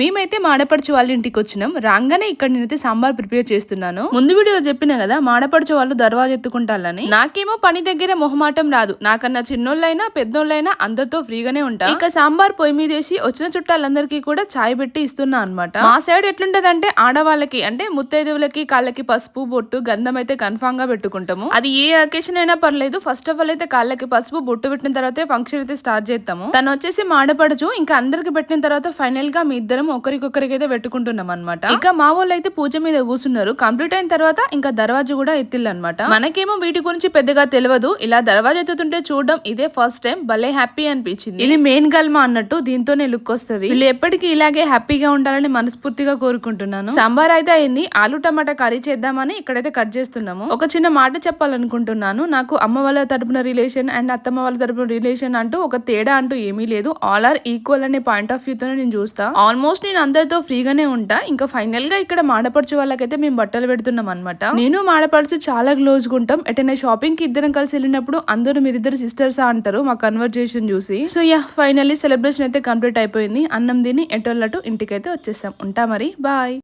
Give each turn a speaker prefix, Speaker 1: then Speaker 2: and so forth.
Speaker 1: మేమైతే మాడపడుచు వాళ్ళ ఇంటికి వచ్చినాం. రాగానే ఇక్కడ నేనైతే సాంబార్ ప్రిపేర్ చేస్తున్నాను. ముందు వీడియోలో చెప్పిన కదా మాడపడుచు వాళ్ళు దర్వాజా ఎత్తుకుంటాలని నాకేమో పని దగ్గర మొహమాటం రాదు. నాకన్నా చిన్నోళ్ళైనా పెద్దోళ్ళైనా అందరితో ఫ్రీగానే ఉంటా. ఇక సాంబార్ పొయ్యి మీద వేసి వచ్చిన చుట్టాలందరికీ కూడా చాయ్ పెట్టి ఇస్తున్నా అనమాట మా సైడ్ ఎట్లుంటదంటే ఆడవాళ్ళకి అంటే ముత్తైదువులకి కాళ్ళకి పసుపు బొట్టు గంధం అయితే కన్ఫామ్గా పెట్టుకుంటాము. అది ఏ అకేషన్ అయినా పర్లేదు. ఫస్ట్ ఆఫ్ ఆల్ అయితే కాళ్ళకి పసుపు బొట్టు పెట్టిన తర్వాత ఫంక్షన్ అయితే స్టార్ట్ చేస్తాము. తను వచ్చేసి మాడపడచ్చు ఇంకా అందరికి పెట్టిన తర్వాత ఫైనల్గా మీ ఇద్దరు ఒకరికొకరికి అయితే పెట్టుకుంటున్నాం అనమాట ఇక మా వాళ్ళు అయితే పూజ మీద కూర్చున్నారు. కంప్లీట్ అయిన తర్వాత ఇంకా దర్వాజా కూడా ఎత్తిల్లనమాట మనకేమో వీటి గురించి పెద్దగా తెలియదు ఇలా దర్వాజా ఎత్తుతుంటే చూడడం ఇదే ఫస్ట్ టైం భలే హ్యాపీ అనిపించింది. ఇది మెయిన్ గల్మా అన్నట్టు దీంతోనే లుక్ వస్తుంది. వీళ్ళు ఎప్పటికీ ఇలాగే హ్యాపీగా ఉండాలని మనస్ఫూర్తిగా కోరుకుంటున్నాను. సాంబార్ అయితే అయింది. ఆలు టమాటా కర్రీ చేద్దామని ఇక్కడైతే కట్ చేస్తున్నాము. ఒక చిన్న మాట చెప్పాలనుకుంటున్నాను. నాకు అమ్మ వాళ్ళ తరపున రిలేషన్ అండ్ అత్తమ్మ వాళ్ళ తరపున రిలేషన్ అంటూ ఒక తేడా అంటూ ఏమీ లేదు. ఆల్ ఆర్ ఈక్వల్ అనే పాయింట్ ఆఫ్ వ్యూ తోనే నేను చూస్తా. ఆల్మోస్ట్ నేను అందరితో ఫ్రీగానే ఉంటా. ఇంకా ఫైనల్గా ఇక్కడ మాడపడుచు వాళ్ళకైతే మేము బట్టలు పెడుతున్నాం అనమాట నేను మాడపడుచు చాలా క్లోజ్గా ఉంటాం. ఎటైనా షాపింగ్కి ఇద్దరం కలిసి వెళ్ళినప్పుడు అందరూ మీరిద్దరు సిస్టర్స్ అంటారు మా కన్వర్జేషన్ చూసి. సో యా ఫైనల్లీ సెలబ్రేషన్ అయితే కంప్లీట్ అయిపోయింది. అన్నం తిని ఎటోళ్ళటు ఇంటికైతే వచ్చేసాం. ఉంటా మరి. బాయ్.